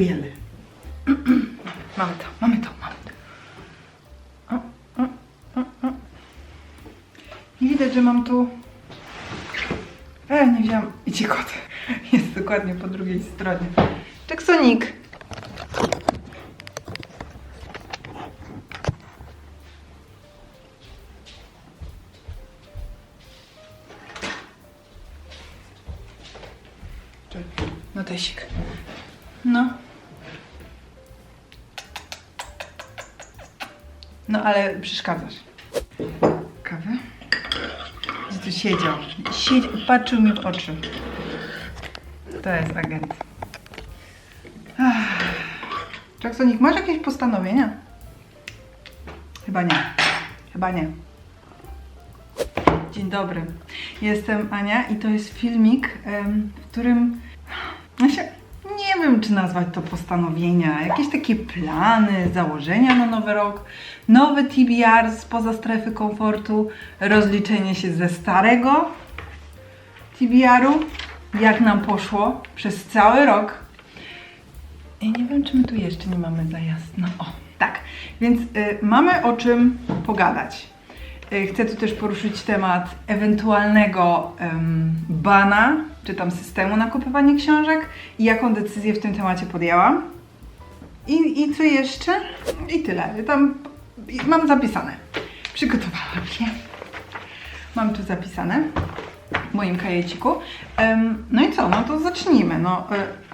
biele. mamy to, mamy to, mamy to. I widać, że mam tu... E, nie wziąłam... Idzie kot. Jest dokładnie po drugiej stronie. Teksonik. No ale przeszkadzasz. Kawę? Gdzie tu siedział? Siedział, patrzył mi w oczy. To jest agent. Jacksonik, masz jakieś postanowienia? Chyba nie. Chyba nie. Dzień dobry. Jestem Ania i to jest filmik, w którym ja się nie wiem, czy nazwać to postanowienia, jakieś takie plany, założenia na nowy rok, nowy TBR spoza strefy komfortu, rozliczenie się ze starego TBR-u, jak nam poszło przez cały rok. I nie wiem, czy my tu jeszcze nie mamy za jasno. O, tak. Więc y, mamy o czym pogadać. Y, Chcę tu też poruszyć temat ewentualnego bana, czy tam systemu na kupowanie książek i jaką decyzję w tym temacie podjęłam. I, i co jeszcze? I tyle. Tam mam zapisane. Przygotowałam się. Mam tu zapisane w moim kajeciku. No i co? No to zacznijmy. No, y,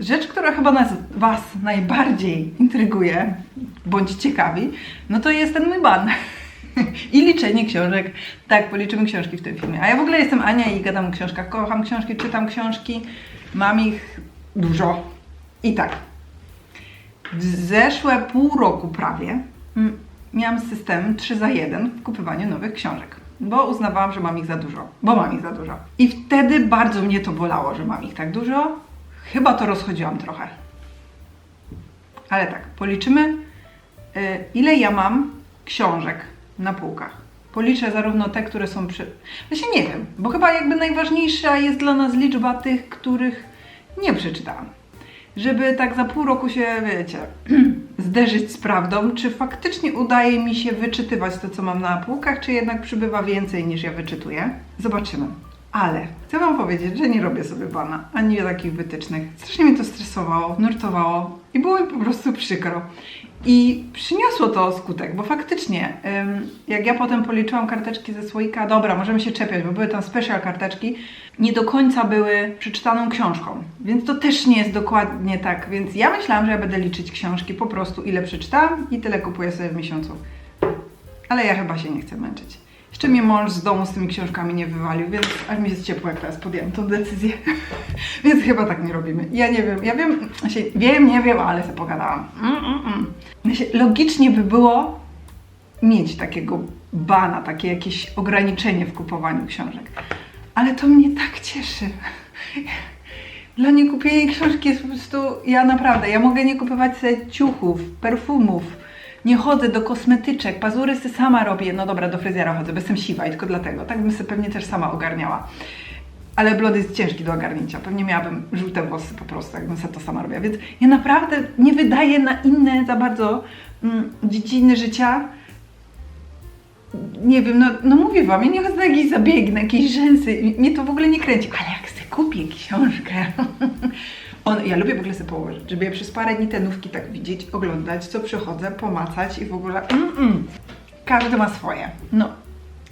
Rzecz, która chyba nas, Was najbardziej intryguje, bądź ciekawi, no to jest ten mój ban. I liczenie książek. Tak, policzymy książki w tym filmie. A ja w ogóle jestem Ania i gadam o książkach. Kocham książki, czytam książki. Mam ich dużo. I tak. W zeszłe pół roku prawie mm, miałam system 3 za 1 w kupywaniu nowych książek. Bo uznawałam, że mam ich za dużo. Bo mam ich za dużo. I wtedy bardzo mnie to bolało, że mam ich tak dużo. Chyba to rozchodziłam trochę. Ale tak, policzymy, y, ile ja mam książek na półkach. Policzę zarówno te, które są przy. Właśnie nie wiem, bo chyba jakby najważniejsza jest dla nas liczba tych, których nie przeczytałam. Żeby tak za pół roku się, wiecie, zderzyć z prawdą, czy faktycznie udaje mi się wyczytywać to, co mam na półkach, czy jednak przybywa więcej niż ja wyczytuję. Zobaczymy. Ale chcę Wam powiedzieć, że nie robię sobie bana, ani takich wytycznych. Strasznie mnie to stresowało, nurtowało i było mi po prostu przykro. I przyniosło to skutek, bo faktycznie, jak ja potem policzyłam karteczki ze słoika, dobra, możemy się czepiać, bo były tam special karteczki, nie do końca były przeczytaną książką, więc to też nie jest dokładnie tak. Więc ja myślałam, że ja będę liczyć książki po prostu, ile przeczytałam i tyle kupuję sobie w miesiącu. Ale ja chyba się nie chcę męczyć. Jeszcze mnie mąż z domu z tymi książkami nie wywalił, więc aż mi jest ciepło, jak teraz podjęłam tą decyzję. więc chyba tak nie robimy. Ja nie wiem, ja wiem, się, wiem, nie wiem, ale sobie pogadałam. Mm, mm, mm. Znaczy, Logicznie by było mieć takiego bana, takie jakieś ograniczenie w kupowaniu książek. Ale to mnie tak cieszy. Dla mnie kupienie książki jest po prostu, ja naprawdę, ja mogę nie kupować sobie ciuchów, perfumów, nie chodzę do kosmetyczek, pazury sobie sama robię, no dobra, do fryzjera chodzę, bo jestem siwa i tylko dlatego, tak bym sobie pewnie też sama ogarniała. Ale blond jest ciężki do ogarnięcia, pewnie miałabym żółte włosy po prostu, jakbym sobie to sama robiła, więc ja naprawdę nie wydaję na inne za bardzo mm, dziedziny życia, nie wiem, no, no mówię wam, ja nie chodzę na jakieś zabiegi, na jakieś rzęsy, mnie to w ogóle nie kręci, ale jak sobie kupię książkę, on, ja lubię w ogóle sobie położyć, żeby przez parę dni te tak widzieć, oglądać, co przychodzę, pomacać i w ogóle mm, mm. każdy ma swoje, no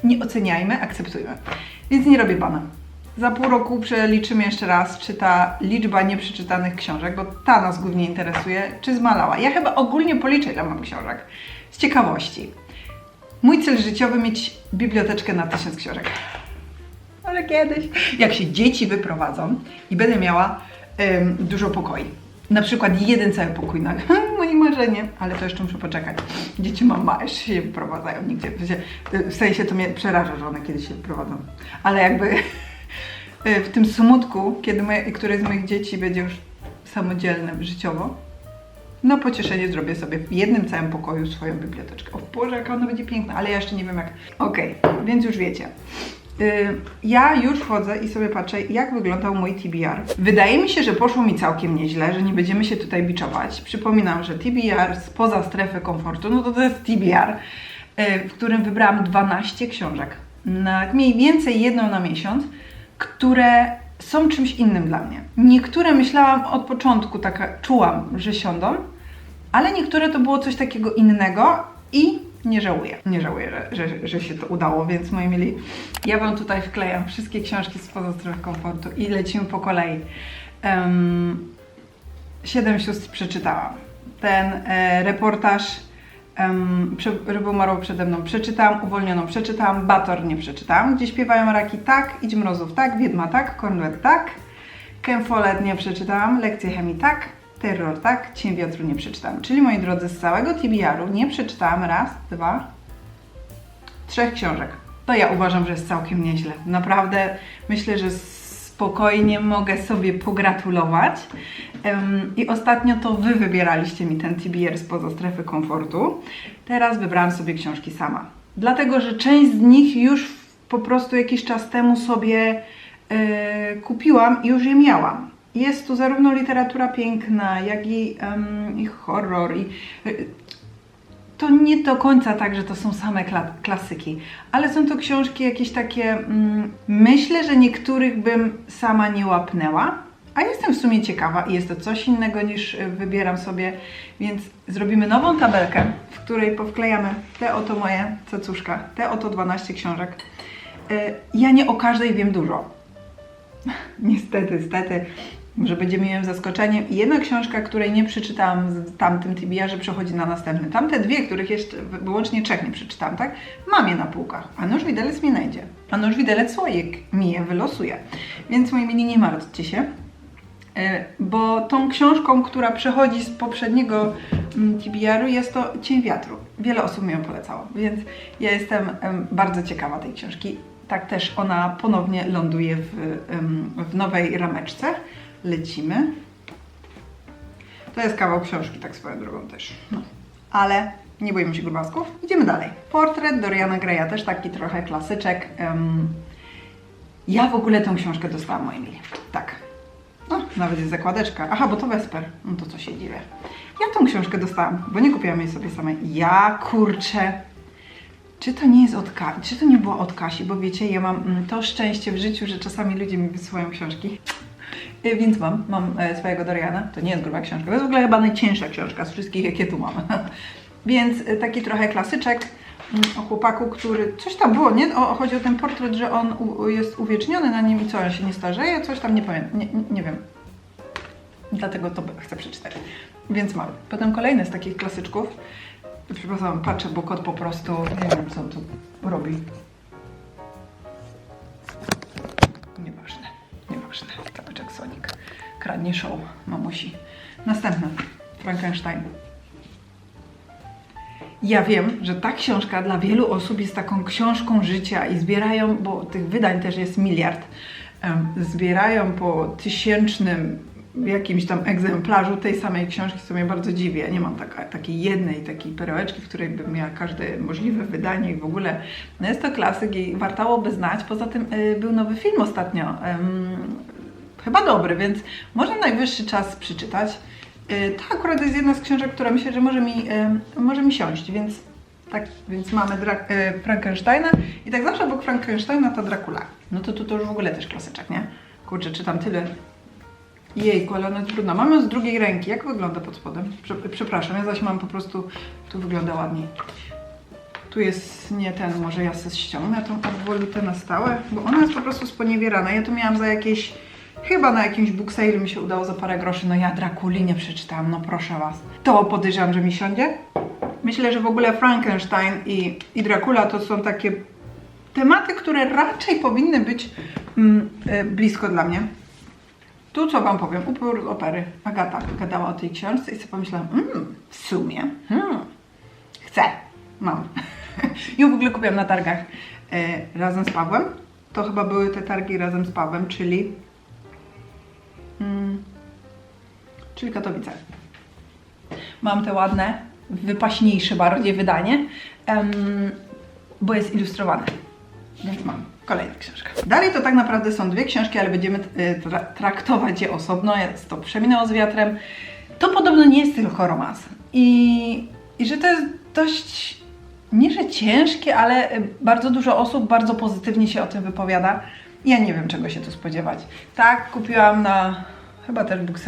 nie oceniajmy, akceptujmy, więc nie robię bana. Za pół roku przeliczymy jeszcze raz, czy ta liczba nieprzeczytanych książek, bo ta nas głównie interesuje, czy zmalała. Ja chyba ogólnie policzę, ile mam książek, z ciekawości. Mój cel życiowy mieć biblioteczkę na tysiąc książek. Ale kiedyś, jak się dzieci wyprowadzą i będę miała em, dużo pokoi. Na przykład jeden cały pokój na moje marzenie, ale to jeszcze muszę poczekać. Dzieci mam ma, jeszcze się nie wyprowadzają nigdzie. W sensie, w sensie to mnie przeraża, że one kiedyś się wyprowadzą. Ale jakby w tym smutku, kiedy moje, któreś z moich dzieci będzie już samodzielne życiowo, na pocieszenie zrobię sobie w jednym całym pokoju swoją biblioteczkę. O Boże, jaka ona będzie piękna, ale ja jeszcze nie wiem jak. Okej, więc już wiecie. Y, Ja już wchodzę i sobie patrzę, jak wyglądał mój TBR. Wydaje mi się, że poszło mi całkiem nieźle, że nie będziemy się tutaj biczować. Przypominam, że TBR spoza strefy komfortu, no to to jest TBR, y, w którym wybrałam 12 książek. Na mniej więcej jedną na miesiąc, które są czymś innym dla mnie. Niektóre myślałam od początku, taka czułam, że siądą, ale niektóre to było coś takiego innego i nie żałuję. Nie żałuję, że, że, że się to udało, więc moi mili, ja Wam tutaj wklejam wszystkie książki spoza strefy komfortu i lecimy po kolei. Um, Siedem sióstr przeczytałam. Ten e, reportaż um, prze, Rybą Marą przede mną przeczytałam, Uwolnioną przeczytałam, Bator nie przeczytałam, Gdzie śpiewają raki tak, Idź Mrozów tak, Wiedma tak, Cornwell tak, Ken Follett nie przeczytałam, Lekcje chemii tak, Terror tak, Cień wiatru nie przeczytałam. Czyli moi drodzy, z całego TBR-u nie przeczytałam raz, dwa, trzech książek. To ja uważam, że jest całkiem nieźle. Naprawdę myślę, że spokojnie mogę sobie pogratulować. I ostatnio to Wy wybieraliście mi ten TBR spoza strefy komfortu. Teraz wybrałam sobie książki sama. Dlatego, że część z nich już po prostu jakiś czas temu sobie e, kupiłam i już je miałam. Jest tu zarówno literatura piękna, jak i, em, i horror. I, e, to nie do końca tak, że to są same kla klasyki, ale są to książki jakieś takie. Mm, myślę, że niektórych bym sama nie łapnęła, a jestem w sumie ciekawa i jest to coś innego niż y, wybieram sobie, więc zrobimy nową tabelkę, w której powklejamy te oto moje cacuszka, te oto 12 książek. Y, Ja nie o każdej wiem dużo. Niestety, niestety. Może będzie miłym zaskoczeniem. I jedna książka, której nie przeczytałam w tamtym TBR-ze, przechodzi na następny. Tamte dwie, których jeszcze wyłącznie trzech nie przeczytałam, tak? Mam je na półkach. A nóż widelec mi najdzie. A nóż widelec słoik mi je wylosuje. Więc moi mili, nie martwcie się. E, Bo tą książką, która przechodzi z poprzedniego mm, TBR-u jest to Cień wiatru. Wiele osób mi ją polecało, więc ja jestem em, bardzo ciekawa tej książki. Tak też ona ponownie ląduje w, w nowej rameczce. Lecimy. To jest kawał książki, tak swoją drogą też. No. Ale nie boimy się grubasków. Idziemy dalej. Portret Doriana Greya, też taki trochę klasyczek. Em, ja w ogóle tę książkę dostałam, mili. Tak. No, nawet jest zakładeczka. Aha, bo to Wesper. No to co się dziwię. Ja tą książkę dostałam, bo nie kupiłam jej sobie samej. Ja, kurczę. Czy to nie jest od? Czy to nie było od Kasi? Bo wiecie, ja mam mm, to szczęście w życiu, że czasami ludzie mi wysyłają książki. Y, Więc mam, mam e, swojego Doriana. To nie jest gruba książka. To jest w ogóle chyba najcięższa książka z wszystkich, jakie tu mam. Więc e, taki trochę klasyczek mm, o chłopaku, który... Coś tam było, nie? O, chodzi o ten portret, że on u, jest uwieczniony na nim i co, on się nie starzeje? Coś tam, nie pamiętam. Nie, nie, wiem. Dlatego to chcę przeczytać. Więc mam. Potem kolejny z takich klasyczków. Przepraszam, patrzę, bo kot po prostu nie wiem, co on tu robi. Nieważne. Kradnie show mamusi. Następna. Frankenstein. Ja wiem, że ta książka dla wielu osób jest taką książką życia i zbierają, bo tych wydań też jest miliard, zbierają po tysięcznym jakimś tam egzemplarzu tej samej książki, co mnie bardzo dziwi. Ja nie mam taka, takiej jednej takiej perełeczki, w której bym miała każde możliwe wydanie i w ogóle. No jest to klasyk i wartałoby znać. Poza tym y, był nowy film ostatnio. em, chyba dobry, więc może najwyższy czas przeczytać. Y, To akurat jest jedna z książek, która myślę, że może mi, y, może mi siąść, więc tak, więc mamy Dra- y, Frankensteina i tak zawsze obok Frankensteina to Dracula. No to tu to już w ogóle też klasyczek, nie? Kurczę, czytam tyle. Jejku, ale ona jest trudna. Mam ją z drugiej ręki. Jak wygląda pod spodem? Prze- Przepraszam, ja zaś mam po prostu... Tu wygląda ładniej. Tu jest nie ten, może ja sobie ściągnę tą obwolutę na stałe, bo ona jest po prostu sponiewierana. Ja tu miałam za jakieś, chyba na jakimś book sale mi się udało za parę groszy. No ja Drakuli nie przeczytałam, no proszę Was. To podejrzewam, że mi siądzie. Myślę, że w ogóle Frankenstein i, i Dracula to są takie tematy, które raczej powinny być mm, y, blisko dla mnie. Tu co Wam powiem, upór opery. Agata gadała o tej książce i sobie pomyślałam, mm, w sumie, hmm, chcę, mam. Ją w ogóle kupiłam na targach e, razem z Pawłem. To chyba były te targi razem z Pawłem, czyli, czyli Katowice. Mam te ładne, wypaśniejsze bardziej wydanie, em, bo jest ilustrowane. Więc mam kolejna książka. Dalej to tak naprawdę są dwie książki, ale będziemy e, tra traktować je osobno. Jest to Przeminęło z wiatrem. To podobno nie jest tylko romans. I, I że to jest dość, nie że ciężkie, ale e, bardzo dużo osób bardzo pozytywnie się o tym wypowiada. Ja nie wiem, czego się tu spodziewać. Tak, kupiłam na chyba też book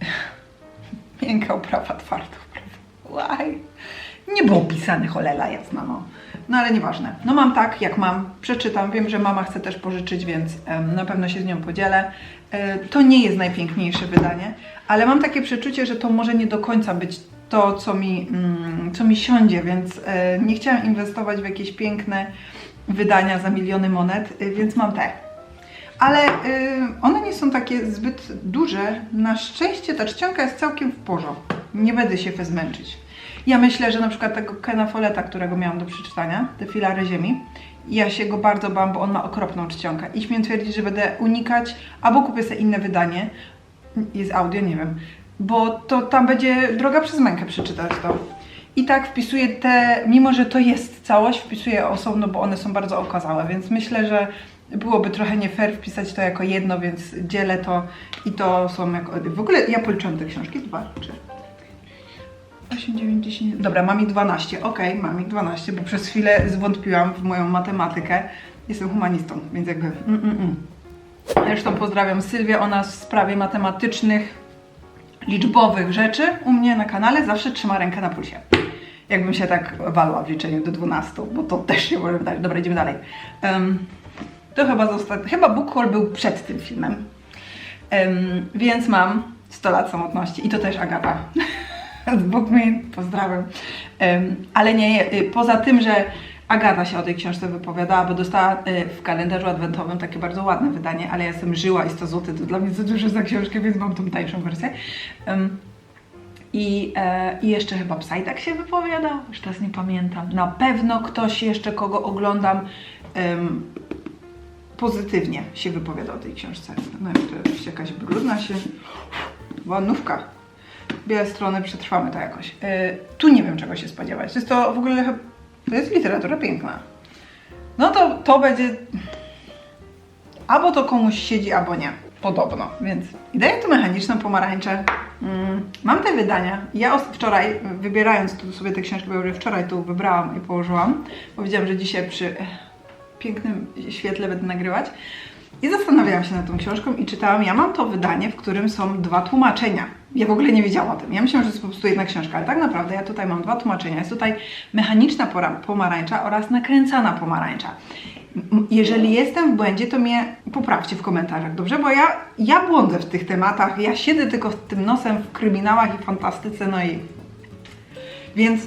miękka oprawa twarda. Why? Nie było pisane cholela jasna, no. No ale nieważne. No mam tak, jak mam. Przeczytam. Wiem, że mama chce też pożyczyć, więc na pewno się z nią podzielę. E, to nie jest najpiękniejsze wydanie, ale mam takie przeczucie, że to może nie do końca być to, co mi, mm, co mi siądzie, więc e, nie chciałam inwestować w jakieś piękne wydania za miliony monet, e, więc mam te. Ale y, one nie są takie zbyt duże. Na szczęście ta czcionka jest całkiem w porządku. Nie będę się zmęczyć. Ja myślę, że na przykład tego Kena Folletta, którego miałam do przeczytania, te filary ziemi, ja się go bardzo bałam, bo on ma okropną czcionkę. I śmiem twierdzić, że będę unikać, albo kupię sobie inne wydanie. Jest audio, nie wiem. Bo to tam będzie droga przez mękę przeczytać to. I tak wpisuję te, mimo że to jest całość, wpisuję osobno, bo one są bardzo okazałe, więc myślę, że byłoby trochę nie fair wpisać to jako jedno, więc dzielę to i to są jako... W ogóle ja policzyłam te książki, dwa, trzy, 8, 9, 10. Dobra, mam ich 12. Okej, mam ich 12, bo przez chwilę zwątpiłam w moją matematykę. Jestem humanistą, więc jakby. Mm, mm, mm. Zresztą pozdrawiam Sylwię. Ona w sprawie matematycznych, liczbowych rzeczy u mnie na kanale zawsze trzyma rękę na pulsie. Jakbym się tak walła w liczeniu do 12, bo to też się może wydarzyć. Dobra, idziemy dalej. Em, to chyba został. Chyba book haul był przed tym filmem. Em, więc mam 100 lat samotności i to też Agata. z Bookmin, pozdrawiam. Em, ale nie, y, poza tym, że Agata się o tej książce wypowiadała, bo dostała y, w kalendarzu adwentowym takie bardzo ładne wydanie, ale ja jestem żyła i 100 zł to dla mnie za dużo za książkę, więc mam tą tańszą wersję. Em, i, e, I jeszcze chyba Psajdak się wypowiadał, już teraz nie pamiętam. Na pewno ktoś jeszcze, kogo oglądam, em, pozytywnie się wypowiada o tej książce. No to jest jakaś brudna się... Łanówka. Białe strony, przetrwamy to jakoś. Yy, tu nie wiem czego się spodziewać. Jest to w ogóle... To jest literatura piękna. No to to będzie... Albo to komuś siedzi, albo nie. Podobno, więc ideę tu mechaniczną, pomarańcze. Mm, mam te wydania. Ja wczoraj, wybierając tu sobie te książki, je wczoraj tu wybrałam i położyłam, bo wiedziałam, że dzisiaj przy pięknym świetle będę nagrywać. I zastanawiałam się nad tą książką i czytałam. Ja mam to wydanie, w którym są dwa tłumaczenia. Ja w ogóle nie wiedziałam o tym. Ja myślałam, że to jest po prostu jedna książka, ale tak naprawdę ja tutaj mam dwa tłumaczenia. Jest tutaj mechaniczna pomarańcza oraz nakręcana pomarańcza. Jeżeli jestem w błędzie, to mnie poprawcie w komentarzach, dobrze? Bo ja, ja błądzę w tych tematach. Ja siedzę tylko z tym nosem w kryminałach i fantastyce, no i... Więc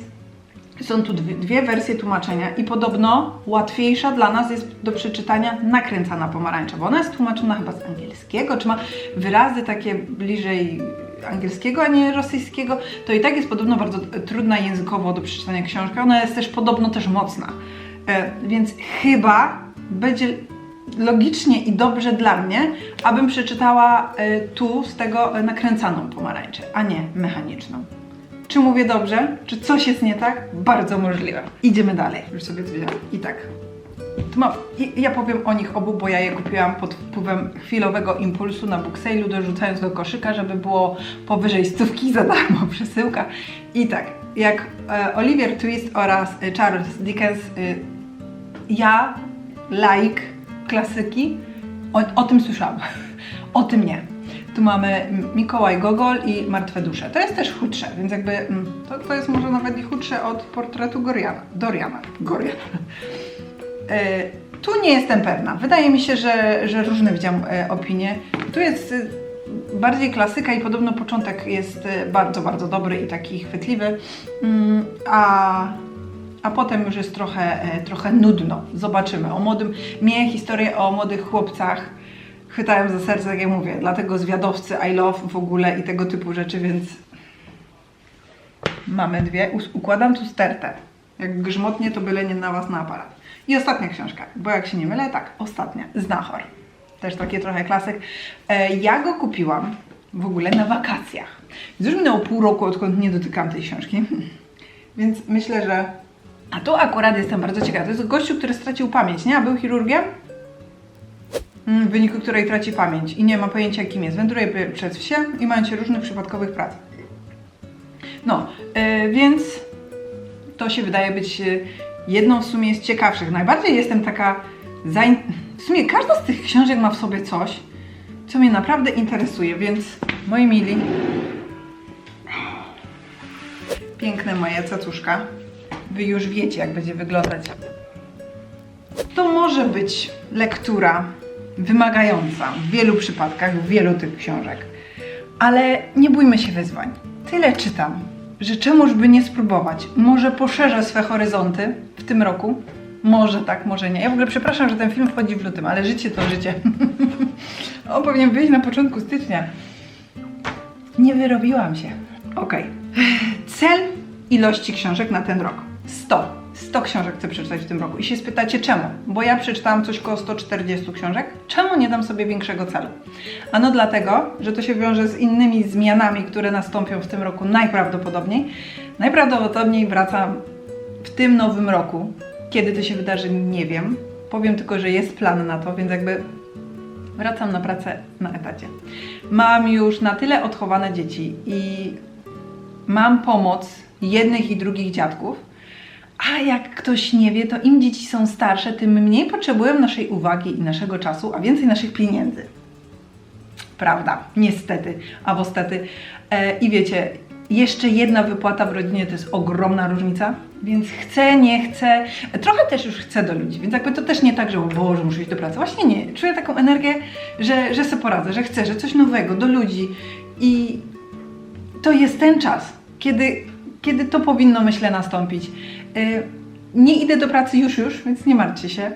są tu dwie, dwie wersje tłumaczenia i podobno łatwiejsza dla nas jest do przeczytania nakręcana pomarańcza, bo ona jest tłumaczona chyba z angielskiego, czy ma wyrazy takie bliżej angielskiego, a nie rosyjskiego, to i tak jest podobno bardzo trudna językowo do przeczytania książka. Ona jest też podobno też mocna. E, więc chyba będzie logicznie i dobrze dla mnie, abym przeczytała e, tu z tego nakręcaną pomarańczę, a nie mechaniczną. Czy mówię dobrze? Czy coś jest nie tak? Bardzo możliwe. Idziemy dalej. Już sobie wziąłem. I tak. I- ja powiem o nich obu, bo ja je kupiłam pod wpływem chwilowego impulsu na booksale'u, dorzucając do koszyka, żeby było powyżej stówki za darmo przesyłka. I tak, jak e, Oliver Twist oraz e, Charles Dickens, e, ja, laik klasyki, o, o tym słyszałam. O tym nie. Tu mamy Mikołaj Gogol i Martwe Dusze. To jest też chudsze, więc jakby mm, to, to jest może nawet i chudsze od portretu Goriana. Doriana. Goriana. E, tu nie jestem pewna. Wydaje mi się, że, że różne widziałam e, opinie. Tu jest e, bardziej klasyka i podobno początek jest bardzo, bardzo dobry i taki chwytliwy. Mm, a, a potem już jest trochę, trochę nudno. Zobaczymy. O młodym, mnie historie o młodych chłopcach chwytają za serce, jak ja mówię. Dlatego zwiadowcy I love w ogóle i tego typu rzeczy, więc mamy dwie. Układam tu stertę. Jak grzmotnie, to byle nie na was na aparat. I ostatnia książka, bo jak się nie mylę, tak, ostatnia. Znachor. Też takie trochę klasyk. E, ja go kupiłam w ogóle na wakacjach. Już minęło pół roku, odkąd nie dotykam tej książki. Więc myślę, że A tu akurat jestem bardzo ciekawa. To jest gościu, który stracił pamięć, nie? A był chirurgiem? Mm, W wyniku której traci pamięć i nie ma pojęcia kim jest. Wędruje przez wsie i mają się różnych przypadkowych prac. No, yy, więc to się wydaje być yy, jedną w sumie z ciekawszych. Najbardziej jestem taka zain... W sumie każda z tych książek ma w sobie coś, co mnie naprawdę interesuje, więc moi mili, piękne moje cacuszka. Wy już wiecie, jak będzie wyglądać. To może być lektura wymagająca w wielu przypadkach, w wielu tych książek. Ale nie bójmy się wyzwań. Tyle czytam, że czemuż by nie spróbować. Może poszerzę swe horyzonty w tym roku. Może tak, może nie. Ja w ogóle przepraszam, że ten film wchodzi w lutym, ale życie to życie. On powinien wyjść na początku stycznia. Nie wyrobiłam się. Okej. Cel ilości książek na ten rok. 100. 100 książek chcę przeczytać w tym roku. I się spytacie czemu? Bo ja przeczytałam coś koło 140 książek. Czemu nie dam sobie większego celu? Ano dlatego, że to się wiąże z innymi zmianami, które nastąpią w tym roku najprawdopodobniej. Najprawdopodobniej wracam w tym nowym roku. Kiedy to się wydarzy, nie wiem. Powiem tylko, że jest plan na to, więc jakby wracam na pracę na etacie. Mam już na tyle odchowane dzieci i mam pomoc jednych i drugich dziadków, a jak ktoś nie wie, to im dzieci są starsze, tym mniej potrzebują naszej uwagi i naszego czasu, a więcej naszych pieniędzy. Prawda, niestety, a wostety. E, I wiecie, jeszcze jedna wypłata w rodzinie to jest ogromna różnica, więc chcę, nie chcę, trochę też już chcę do ludzi, więc jakby to też nie tak, że o Boże, muszę iść do pracy. Właśnie nie, czuję taką energię, że, że sobie poradzę, że chcę, że coś nowego, do ludzi i to jest ten czas, kiedy, kiedy to powinno, myślę, nastąpić. Yy, nie idę do pracy już, już, więc nie martwcie się.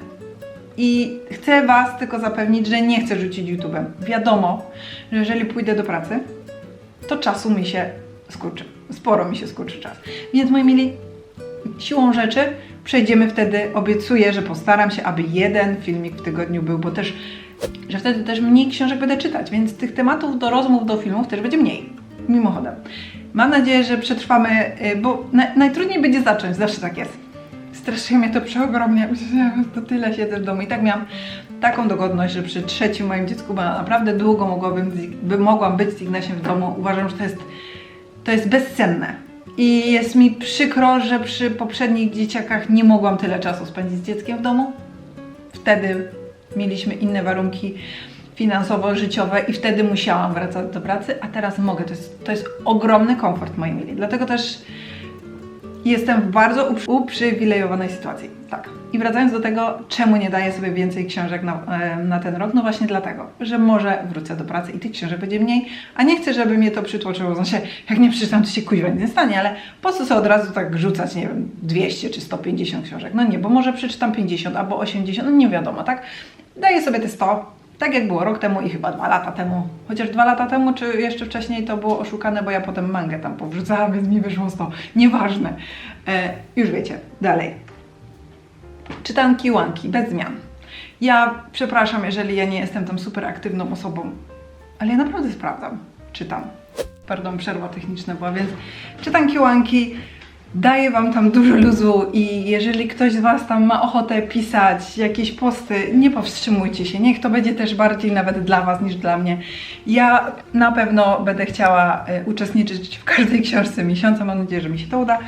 I chcę Was tylko zapewnić, że nie chcę rzucić YouTube'em. Wiadomo, że jeżeli pójdę do pracy, to czasu mi się skurczy. Sporo mi się skurczy czas. Więc moi mili, siłą rzeczy przejdziemy wtedy, obiecuję, że postaram się, aby jeden filmik w tygodniu był, bo też, że wtedy też mniej książek będę czytać, więc tych tematów do rozmów, do filmów też będzie mniej. Mimochodem. Mam nadzieję, że przetrwamy, y, bo na, najtrudniej będzie zacząć, zawsze tak jest. Stresuje mnie to przeogromnie, to tyle siedzę w domu i tak miałam taką dogodność, że przy trzecim moim dziecku, naprawdę długo mogłabym, by mogłam być z Ignesiem w domu, uważam, że to jest, to jest bezcenne. I jest mi przykro, że przy poprzednich dzieciakach nie mogłam tyle czasu spędzić z dzieckiem w domu. Wtedy mieliśmy inne warunki finansowo-życiowe i wtedy musiałam wracać do pracy, a teraz mogę. To jest, to jest ogromny komfort, moi mili. Dlatego też jestem w bardzo uprzy- uprzywilejowanej sytuacji. Tak. I wracając do tego, czemu nie daję sobie więcej książek na, e, na ten rok? No właśnie dlatego, że może wrócę do pracy i tych książek będzie mniej, a nie chcę, żeby mnie to przytłoczyło. Znaczy, jak nie przeczytam, to się kuźwa nie stanie, ale po co sobie od razu tak rzucać, nie wiem, 200 czy 150 książek? No nie, bo może przeczytam 50 albo 80, no nie wiadomo, tak? Daję sobie te 100, tak jak było rok temu i chyba dwa lata temu. Chociaż dwa lata temu, czy jeszcze wcześniej to było oszukane, bo ja potem mangę tam powrzucałam, więc mi wyszło 100. Nieważne. E, już wiecie, dalej. Czytanki łanki, bez zmian. Ja przepraszam, jeżeli ja nie jestem tam super aktywną osobą, ale ja naprawdę sprawdzam, czytam. Pardon, przerwa techniczna była, więc czytanki łanki, daję Wam tam dużo luzu i jeżeli ktoś z Was tam ma ochotę pisać jakieś posty, nie powstrzymujcie się. Niech to będzie też bardziej nawet dla Was niż dla mnie. Ja na pewno będę chciała e, uczestniczyć w każdej książce miesiąca. Mam nadzieję, że mi się to uda.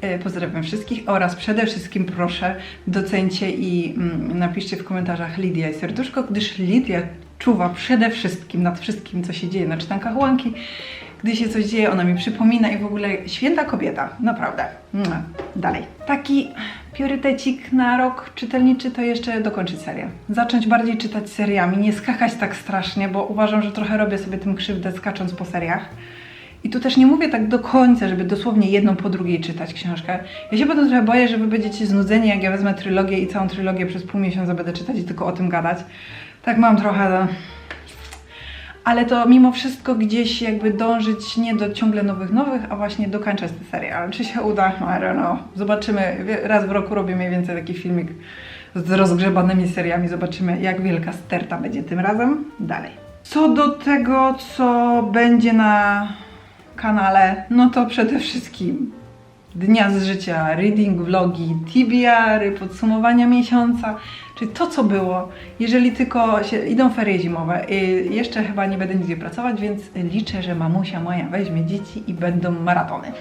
E, Pozdrawiam wszystkich oraz przede wszystkim proszę docencie i mm, napiszcie w komentarzach Lidia i serduszko, gdyż Lidia czuwa przede wszystkim nad wszystkim, co się dzieje na czytankach łanki. Gdy się coś dzieje, ona mi przypomina i w ogóle święta kobieta, naprawdę. Dalej. Taki priorytecik na rok czytelniczy to jeszcze dokończyć serię. Zacząć bardziej czytać seriami, nie skakać tak strasznie, bo uważam, że trochę robię sobie tym krzywdę skacząc po seriach. I tu też nie mówię tak do końca, żeby dosłownie jedną po drugiej czytać książkę. Ja się potem trochę boję, że wy będziecie znudzeni, jak ja wezmę trylogię i całą trylogię przez pół miesiąca będę czytać i tylko o tym gadać. Tak mam trochę... no, ale to mimo wszystko gdzieś jakby dążyć nie do ciągle nowych, nowych, a właśnie dokończać tę serię. Ale czy się uda? I don't know. Zobaczymy. Raz w roku robię mniej więcej taki filmik z rozgrzebanymi seriami. Zobaczymy, jak wielka sterta będzie tym razem. Dalej. Co do tego, co będzie na kanale, no to przede wszystkim dnia z życia, reading, vlogi, TBR, podsumowania miesiąca, czyli to, co było. Jeżeli tylko się, idą ferie zimowe, y, jeszcze chyba nie będę nigdzie pracować, więc liczę, że mamusia moja weźmie dzieci i będą maratony.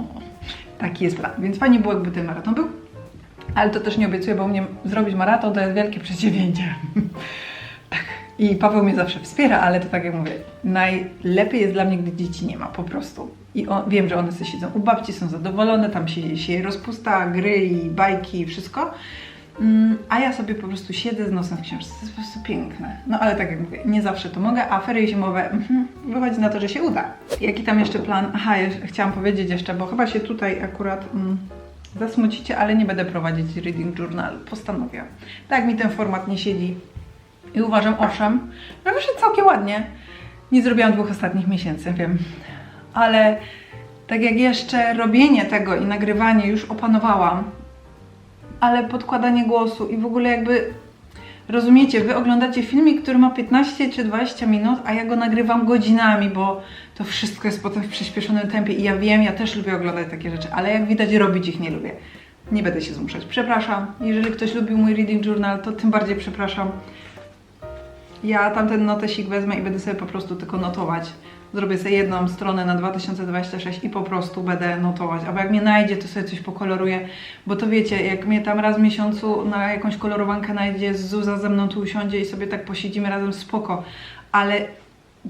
Taki jest plan. Więc fajnie było, jakby ten maraton był. Ale to też nie obiecuję, bo u mnie zrobić maraton to jest wielkie przedsięwzięcie. tak. I Paweł mnie zawsze wspiera, ale to tak jak mówię, najlepiej jest dla mnie, gdy dzieci nie ma, po prostu. I on, wiem, że one sobie siedzą u babci, są zadowolone, tam się, się rozpusta, gry i bajki i wszystko. Mm, A ja sobie po prostu siedzę z nosem w książce. To jest po prostu piękne. No ale tak jak mówię, nie zawsze to mogę, a ferie zimowe mhm, wychodzi na to, że się uda. Jaki tam jeszcze plan? Aha, ja chciałam powiedzieć jeszcze, bo chyba się tutaj akurat mm, zasmucicie, ale nie będę prowadzić reading journal. Postanowiłam. Tak mi ten format nie siedzi. I uważam, owszem, że wyszedł całkiem ładnie. Nie zrobiłam dwóch ostatnich miesięcy, wiem. Ale tak jak jeszcze robienie tego i nagrywanie już opanowałam, ale podkładanie głosu i w ogóle jakby rozumiecie, wy oglądacie filmik, który ma 15 czy 20 minut, a ja go nagrywam godzinami, bo to wszystko jest potem w przyspieszonym tempie i ja wiem, ja też lubię oglądać takie rzeczy, ale jak widać robić ich nie lubię. Nie będę się zmuszać. Przepraszam. Jeżeli ktoś lubił mój reading journal, to tym bardziej przepraszam. Ja tamten notesik wezmę i będę sobie po prostu tylko notować. Zrobię sobie jedną stronę na 2026 i po prostu będę notować. Albo jak mnie najdzie, to sobie coś pokoloruję. Bo to wiecie, jak mnie tam raz w miesiącu na jakąś kolorowankę najdzie, Zuza ze mną tu usiądzie i sobie tak posiedzimy razem, spoko. Ale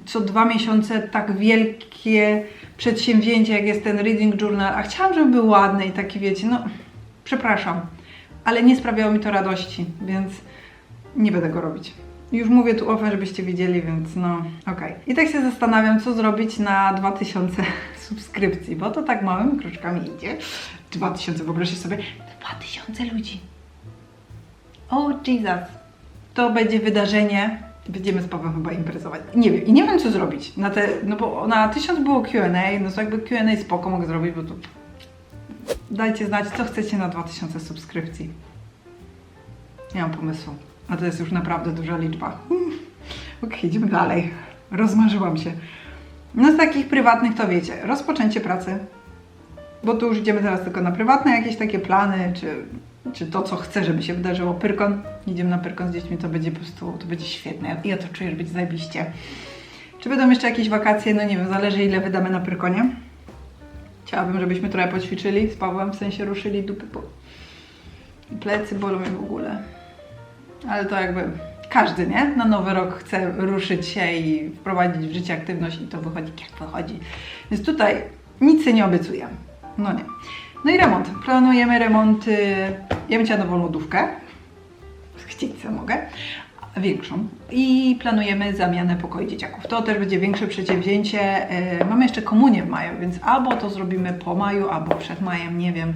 co dwa miesiące tak wielkie przedsięwzięcie, jak jest ten reading journal, a chciałam, żeby był ładny i taki, wiecie, no przepraszam, ale nie sprawiało mi to radości, więc nie będę go robić. Już mówię tu ofen, żebyście wiedzieli, więc no okej. I tak się zastanawiam, co zrobić na 2000 subskrypcji, bo to tak małymi kroczkami idzie. 2000, wyobraźcie sobie, 2000 ludzi. Oh Jesus. To będzie wydarzenie. Będziemy z Pawłem chyba imprezować. Nie wiem. I nie wiem, co zrobić. Na te, no bo na 1000 było Q&A, no to jakby Q&A spoko mogę zrobić, bo to... Dajcie znać, co chcecie na 2000 subskrypcji. Nie mam pomysłu. A to jest już naprawdę duża liczba. Okej, idziemy dalej. Rozmarzyłam się. No z takich prywatnych to wiecie, rozpoczęcie pracy. Bo tu już idziemy teraz tylko na prywatne jakieś takie plany, czy, czy to, co chcę, żeby się wydarzyło. Pyrkon. Idziemy na Pyrkon z dziećmi, to będzie po prostu, to będzie świetne. Ja to czuję, że będzie zajebiście. Czy będą jeszcze jakieś wakacje? No nie wiem, zależy ile wydamy na Pyrkonie. Chciałabym, żebyśmy trochę poćwiczyli z Pawłem, w sensie ruszyli dupy, bo plecy bolą mnie w ogóle. Ale to jakby każdy, nie? Na nowy rok chce ruszyć się i wprowadzić w życie aktywność i to wychodzi jak wychodzi. Więc tutaj nic nie obiecuję. No nie. No i remont. Planujemy remont. y, Ja bym chciała nową lodówkę. Chcieć co mogę. Większą. I planujemy zamianę pokoi dzieciaków. To też będzie większe przedsięwzięcie. Y, Mamy jeszcze komunię w maju, więc albo to zrobimy po maju, albo przed majem, nie wiem.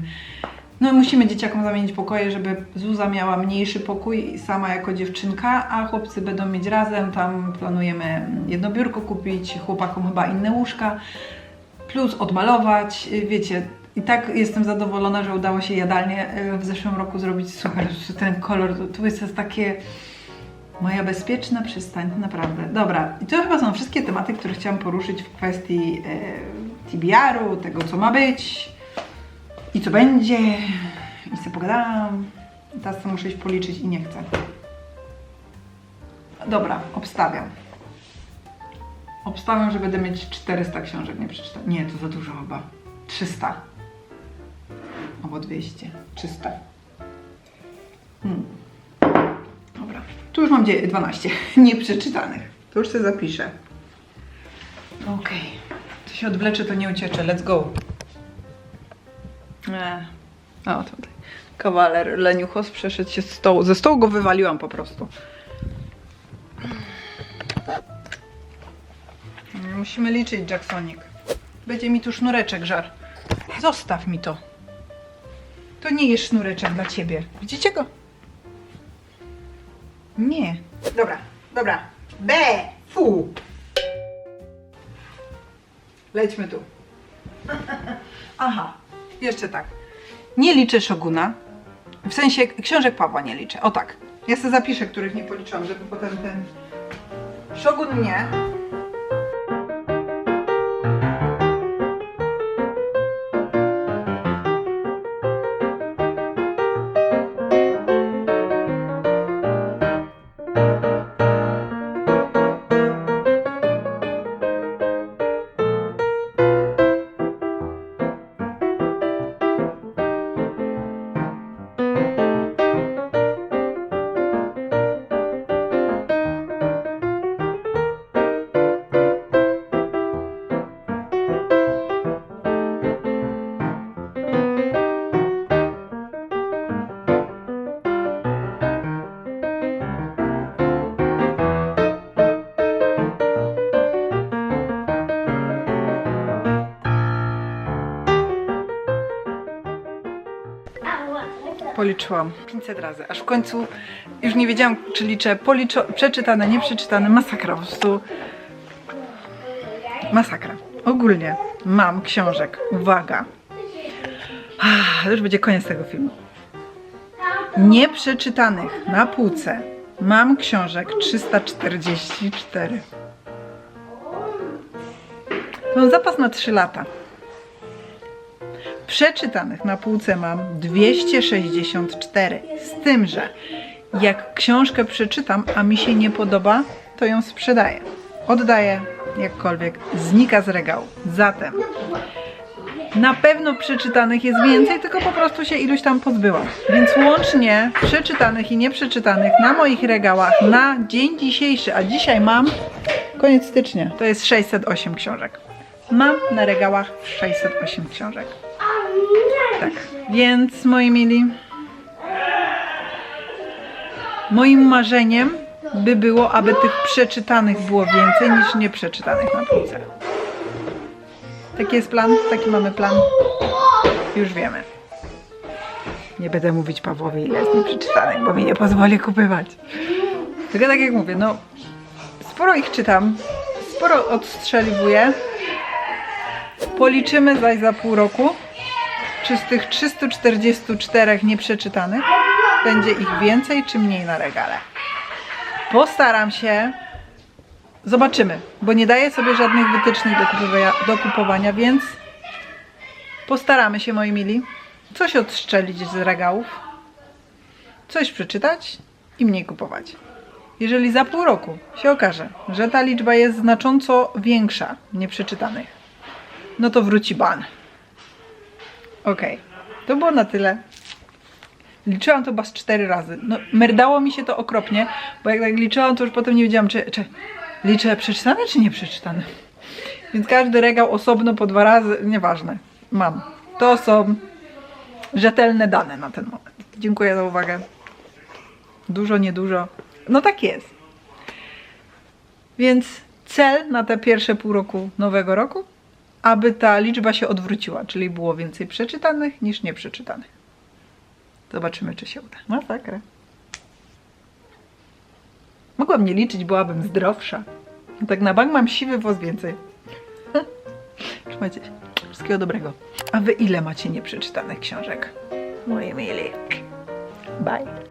No musimy dzieciakom zamienić pokoje, żeby Zuza miała mniejszy pokój sama jako dziewczynka, a chłopcy będą mieć razem. Tam planujemy jedno biurko kupić, chłopakom chyba inne łóżka, plus odmalować. Wiecie, i tak jestem zadowolona, że udało się jadalnię y, w zeszłym roku zrobić. Słuchaj, ten kolor, to jest takie moja bezpieczna przystań, naprawdę. Dobra, i to chyba są wszystkie tematy, które chciałam poruszyć w kwestii e, TBR-u, tego co ma być, i co będzie, i sobie pogadałam. Teraz to muszę iść policzyć i nie chcę. Dobra, obstawiam. Obstawiam, że będę mieć 400 książek nie przeczytać. Nie, to za dużo chyba. 300. Albo 200. 300. Hmm. Dobra. Tu już mam dzie- 12 nieprzeczytanych. To już sobie zapiszę. Okej. To się odwlecze, to nie uciecze. Let's go. Nie. O, tutaj. Kawaler leniuchos przeszedł się z stołu. Ze stołu go wywaliłam po prostu. Musimy liczyć, Jacksonik. Będzie mi tu sznureczek żar. Zostaw mi to. To nie jest sznureczek dla ciebie. Widzicie go? Nie. Dobra, dobra. B! Fu! Lećmy tu. Aha, jeszcze tak. Nie liczę Szoguna. W sensie książek Pawła nie liczę. O tak. Ja sobie zapiszę, których nie policzyłam, żeby potem ten... Szogun nie. Policzyłam 500 razy, aż w końcu już nie wiedziałam, czy liczę policzo, przeczytane, nieprzeczytane, masakra po prostu. Masakra. Ogólnie mam książek, uwaga. To już będzie koniec tego filmu. Nieprzeczytanych na półce mam książek 344. Mam zapas na 3 lata. Przeczytanych na półce mam 264. Z tym, że jak książkę przeczytam, a mi się nie podoba, to ją sprzedaję. Oddaję jakkolwiek, znika z regału. Zatem na pewno przeczytanych jest więcej, tylko po prostu się iluś tam pozbyłam. Więc łącznie przeczytanych i nieprzeczytanych na moich regałach na dzień dzisiejszy, a dzisiaj mam koniec stycznia, to jest 608 książek. Mam na regałach 608 książek. Tak, więc moi mili, moim marzeniem by było, aby tych przeczytanych było więcej niż nieprzeczytanych na półce. Taki jest plan, taki mamy plan. Już wiemy. Nie będę mówić Pawłowi, ile jest nieprzeczytanych, bo mi nie pozwoli kupywać. Tylko tak jak mówię, no sporo ich czytam, sporo odstrzeliwuję. Policzymy zaś za pół roku, czy z tych 344 nieprzeczytanych będzie ich więcej czy mniej na regale. Postaram się. Zobaczymy, bo nie daję sobie żadnych wytycznych do kupowania, więc postaramy się, moi mili, coś odstrzelić z regałów, coś przeczytać i mniej kupować. Jeżeli za pół roku się okaże, że ta liczba jest znacząco większa nieprzeczytanych, no to wróci ban. Okej, to było na tyle. Liczyłam to chyba cztery razy. No, merdało mi się to okropnie, bo jak tak liczyłam, to już potem nie wiedziałam, czy, czy liczę przeczytane, czy nieprzeczytane. Więc każdy regał osobno po dwa razy, nieważne, mam. To są rzetelne dane na ten moment. Dziękuję za uwagę. Dużo, niedużo. No tak jest. Więc cel na te pierwsze pół roku nowego roku, aby ta liczba się odwróciła, czyli było więcej przeczytanych niż nieprzeczytanych. Zobaczymy, czy się uda. Masakra. Mogłam nie liczyć, byłabym zdrowsza. Tak na bank mam siwy włos więcej. Trzymajcie się. Wszystkiego dobrego. A wy ile macie nieprzeczytanych książek? Moje mili. Bye.